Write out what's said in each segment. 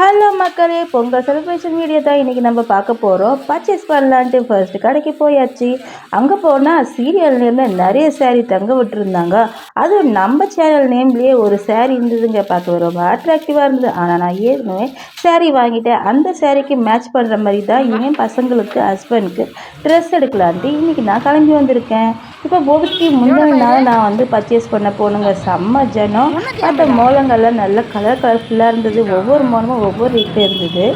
Hello மக்களே. Pongal celebration video தான் இன்றைக்கி நம்ம பார்க்க போகிறோம் பர்ச்சேஸ் பண்ணலான்ட்டு ஃபர்ஸ்ட் கடைக்கு போயாச்சு. அங்கே போனால் சீரியல் நேமில் நிறைய சேரீ தங்க விட்டுருந்தாங்க. அதுவும் நம்ம சேனல் நேம்லேயே ஒரு சேரீ இருந்ததுங்க. பார்க்க ரொம்ப அட்ராக்டிவாக இருந்தது. ஆனால் நான் ஏற்கனவே சேரீ வாங்கிட்டேன். அந்த சேரீக்கு மேட்ச் பண்ணுற மாதிரி தான் என் பசங்களுக்கு ஹஸ்பண்டுக்கு ட்ரெஸ் எடுக்கலான்ட்டு இன்றைக்கி நான் கிளம்பி வந்திருக்கேன். இப்போ போகிக்கு முந்தின நாள் நான் வந்து பர்ச்சேஸ் பண்ண போனுங்க செம்ம ஜனம். மற்ற மோளங்கள்லாம் நல்ல கலர் கலர்ஃபுல்லாக இருந்தது. ஒவ்வொரு மோளமும் ஒவ்வொரு ரேட்டில் இருந்தது.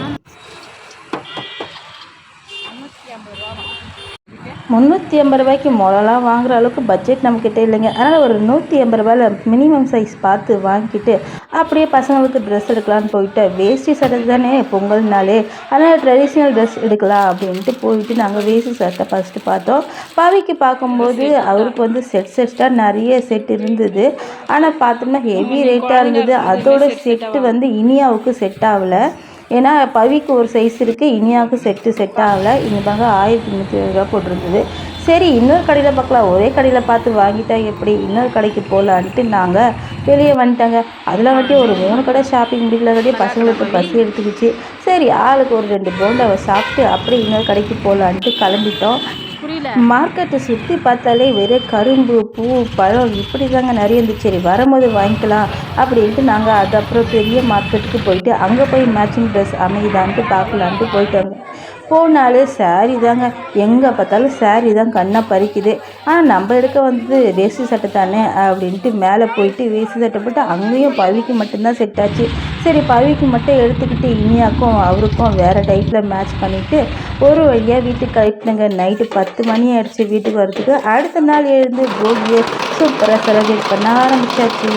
முந்நூற்றி ஐம்பது ரூபாய்க்கு மொளலாம் வாங்குற அளவுக்கு பட்ஜெட் நம்மக்கிட்ட இல்லைங்க. அதனால் ஒரு நூற்றி ஐம்பது ரூபாயில் மினிமம் சைஸ் பார்த்து வாங்கிட்டு அப்படியே பசங்களுக்கு ட்ரெஸ் எடுக்கலான்னு போயிட்டு வேஷ்டி சட்டை தானே பொங்கல்னாலே அதனால் ட்ரெடிஷ்னல் ட்ரெஸ் எடுக்கலாம் அப்படின்ட்டு போயிட்டு நாங்கள் வேஷ்டி சட்டை ஃபஸ்ட்டு பார்த்தோம். பாவிக்கு பார்க்கும்போது அவருக்கு வந்து செட் செட்டாக நிறைய செட் இருந்தது. ஆனால் பார்த்தோம்னா ஹெவி ரேட்டாக இருந்தது. அதோட செட்டு வந்து இனியாவுக்கு செட் ஆகலை ஏன்னா பவிக்கு ஒரு சைஸ் இருக்குது இனியாவுக்கு செட்டு செட் ஆகலை. இனிப்பாங்க ஆயிரத்தி முந்நூற்றி ரூபா போட்டிருந்தது. சரி இன்னொரு கடையில் பார்க்கலாம். ஒரே கடையில் பார்த்து வாங்கிட்டா எப்படி? இன்னொரு கடைக்கு போகலான்ட்டு நாங்கள் வெளியே வந்துட்டாங்க. அதில் வந்துட்டு ஒரு மூணு கடை ஷாப்பிங் முடிக்கலாட்டி பசங்களுக்கு பசி எடுத்துக்கிச்சு. சரி ஆளுக்கு ஒரு ரெண்டு போண்டாவை சாப்பிட்டு அப்படியே இன்னொரு கடைக்கு போகலான்ட்டு கிளம்பிட்டோம். மார்க்கெட்டை சுற்றி பார்த்தாலே வெறும் கரும்பு பூ பழம் இப்படி தாங்க நிறைய இருந்துச்சு. சரி வரும்போது வாங்கிக்கலாம் அப்படின்ட்டு நாங்கள் அது அப்புறம் பெரிய மார்க்கெட்டுக்கு போயிட்டு அங்கே போய் மேட்சிங் ட்ரெஸ் அமையுதான்ட்டு பார்க்கலான்ட்டு போயிட்டாங்க. போனாலே saree தாங்க. எங்கே பார்த்தாலும் saree தான் கண்ணை பறிக்குது. ஆனால் நம்ம எடுக்க வந்து வேஷ்டி சட்டை தானே அப்படின்ட்டு மேலே போயிட்டு வேஷ்டி சட்டை போட்டு அங்கேயும் பவிக்கு மட்டும்தான் செட் ஆச்சு. சரி பவிக்கு மட்டும் எடுத்துக்கிட்டு இனியாக்கும் அவருக்கும் வேறு டைப்பில் மேட்ச் பண்ணிவிட்டு ஒரு வழியாக வீட்டுக்கு கிளப்பினுங்க நைட்டு பத்து மணி ஆயிடுச்சு வீட்டுக்கு வரதுக்கு அடுத்த நாள் எழுந்து போகியை சூப்பராக செலிப்ரேட் பண்ண ஆரம்பிச்சாச்சு.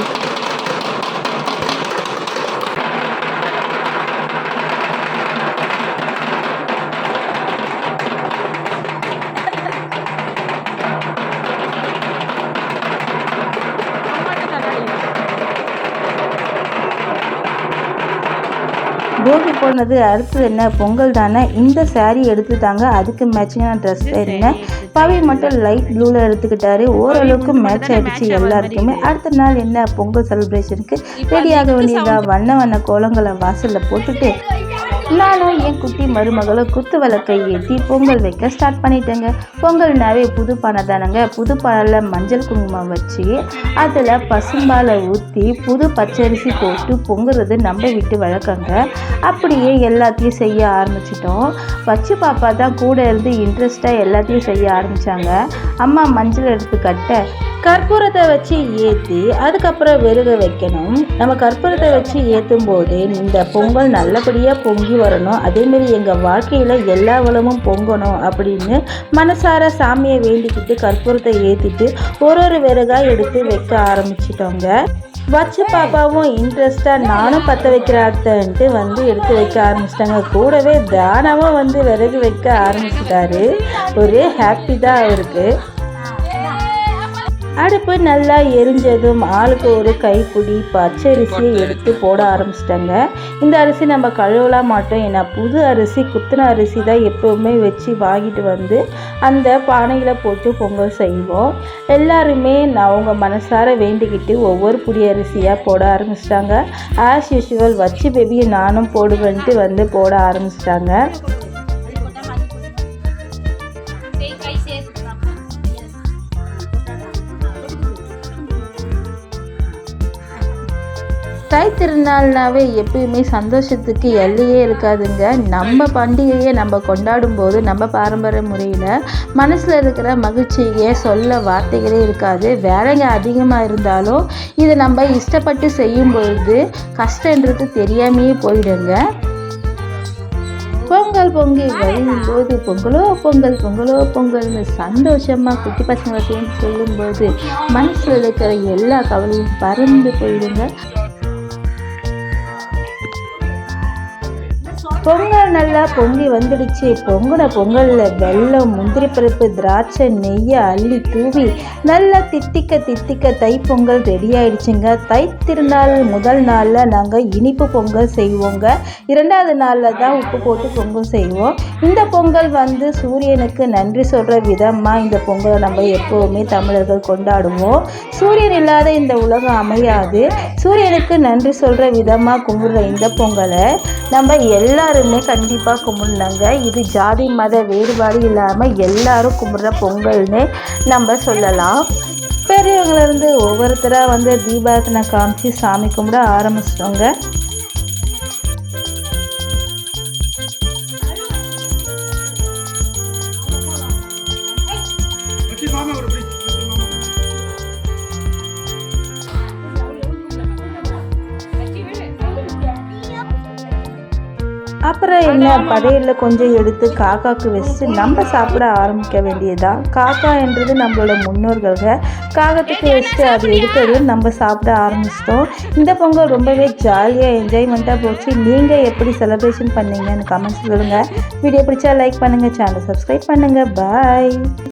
போகி போனது அடுத்தது என்ன? பொங்கல் தானே? இந்த saree எடுத்து தாங்க அதுக்கு மேட்சிங்கான ட்ரெஸ் என்ன? பவி மட்டும் லைட் ப்ளூவில் எடுத்துக்கிட்டாரு. ஓரளவுக்கு மேட்ச் ஆயிடுச்சு எல்லாருக்குமே. அடுத்த நாள் என்ன? பொங்கல் செலிப்ரேஷனுக்கு ரெடியாக வேண்டியதா? வண்ண வண்ண கோலங்களை வாசலில் போட்டுட்டு நானும் என் குட்டி மருமகளும் குத்து விளக்கை ஏற்றி பொங்கல் வைக்க ஸ்டார்ட் பண்ணிட்டேங்க. பொங்கல்னாவே புது பானை தானேங்க. புது பானையில் மஞ்சள் குங்குமம் வச்சு அதில் பசும்பாலை ஊற்றி புது பச்சரிசி போட்டு பொங்குறது நம்ம வீட்டு வழக்கங்க. அப்படியே எல்லாத்தையும் செய்ய ஆரம்பிச்சிட்டோம். வச்சு பாப்பா தான் கூட இருந்து இன்ட்ரெஸ்டாக எல்லாத்தையும் செய்ய ஆரம்பித்தாங்க அம்மா மஞ்சள் எடுத்து கட்ட கற்பூரத்தை வச்சு ஏற்றி அதுக்கப்புறம் விறகு வைக்கணும். நம்ம கற்பூரத்தை வச்சு ஏற்றும் போது இந்த பொங்கல் நல்லபடியாக பொங்கி வரணும். அதேமாரி எங்கள் வாழ்க்கையில் எல்லா வளமும் பொங்கணும் அப்படின்னு மனசார சாமியை வேண்டிக்கிட்டு கற்பூரத்தை ஏற்றிட்டு ஒரு ஒரு விறகாக எடுத்து வைக்க ஆரம்பிச்சிட்டோங்க. வச்சு பாப்பாவும் இன்ட்ரெஸ்டாக நானும் பற்ற வைக்கிறாத்தன்ட்டு வந்து எடுத்து வைக்க ஆரம்பிச்சிட்டாங்க. கூடவே தானமும் வந்து விறகு வைக்க ஆரம்பிச்சிட்டாரு. ஒரே ஹாப்பி தான் அவருக்கு. அடுப்பு நல்லா எரிஞ்சதும் ஆளுக்கு ஒரு கைப்பிடி பச்சரிசியை எடுத்து போட ஆரம்பிச்சிட்டாங்க. இந்த அரிசி நம்ம கழுவலாம் மாட்டோம். ஏன்னா புது அரிசி குத்தின அரிசி தான் எப்போவுமே வச்சு வாங்கிட்டு வந்து அந்த பானையில் போட்டு பொங்கல் செய்வோம். எல்லாருமே நான் அவங்க மனசார வேண்டிக்கிட்டு ஒவ்வொரு புடி அரிசியாக போட ஆரம்பிச்சிட்டாங்க. ஆஸ் யூஷுவல் வச்சு பேபியை நானும் போடுவேன்ட்டு வந்து போட ஆரம்பிச்சிட்டாங்க. தை திருநாள்னாவே எப்பயுமே சந்தோஷத்துக்கு எல்லையே இருக்காதுங்க. நம்ம பண்டிகையை நம்ம கொண்டாடும் போது நம்ம பாரம்பரிய முறையில் மனசில் இருக்கிற மகிழ்ச்சியை சொல்ல வார்த்தைகளே இருக்காது. வேலைங்க அதிகமாக இருந்தாலும் இதை நம்ம இஷ்டப்பட்டு செய்யும் பொழுது கஷ்டன்றது தெரியாமையே போயிடுங்க. பொங்கல் பொங்கி வழியும் போது பொங்கலோ பொங்கல் பொங்கலோ பொங்கல்னு சந்தோஷமாக குட்டி பசங்களை சேர்ந்து சொல்லும்போது மனசில் இருக்கிற எல்லா கவலையும் பறந்து போயிடுங்க. பொங்கல் நல்லா பொங்கி வந்துடுச்சு. பொங்கின பொங்கலில் வெள்ளம் முந்திரி பருப்பு திராட்சை நெய்யை அள்ளி தூவி நல்லா தித்திக்க தித்திக்க தைப்பொங்கல் ரெடி ஆயிடுச்சுங்க. தை திருநாள் முதல் நாளில் நாங்கள் இனிப்பு பொங்கல் செய்வோங்க. இரண்டாவது நாளில் தான் உப்பு போட்டு பொங்கல் செய்வோம். இந்த பொங்கல் வந்து சூரியனுக்கு நன்றி சொல்கிற விதமாக இந்த பொங்கலை நம்ம எப்போவுமே தமிழர்கள் கொண்டாடுவோம். சூரியன் இல்லாத இந்த உலகம் அமையாது. சூரியனுக்கு நன்றி சொல்கிற விதமாக கும்பிடுற இந்த பொங்கலை நம்ம எல்லாரும் கண்டிப்பாக கும்பிடுனாங்க இது ஜாதி மத வேறுபாடு இல்லாமல் எல்லாரும் கும்பிட்ற பொங்கல்னு நம்ம சொல்லலாம். பெரியவங்களிருந்து ஒவ்வொருத்தராக வந்து தீபாரத்தனை காமிச்சு சாமி கும்பிட ஆரம்பிச்சிட்டோங்க. அப்புறம் என்ன படையில் கொஞ்சம் எடுத்து காக்காவுக்கு வச்சுட்டு நம்ம சாப்பிட ஆரம்பிக்க வேண்டியதுதான் காக்கா என்றது நம்மளோட முன்னோர்கள்க. காகத்துக்கு வச்சுட்டு அது எடுத்தது நம்ம சாப்பிட ஆரம்பிச்சிட்டோம். இந்த பொங்கல் ரொம்பவே ஜாலியாக என்ஜாய்மெண்ட்டாக போச்சு. நீங்கள் எப்படி செலிப்ரேஷன் பண்ணீங்கன்னு கமெண்ட்ஸ் சொல்லுங்கள் வீடியோ பிடிச்சா லைக் பண்ணுங்கள் சேனல் சப்ஸ்கிரைப் பண்ணுங்கள் பாய்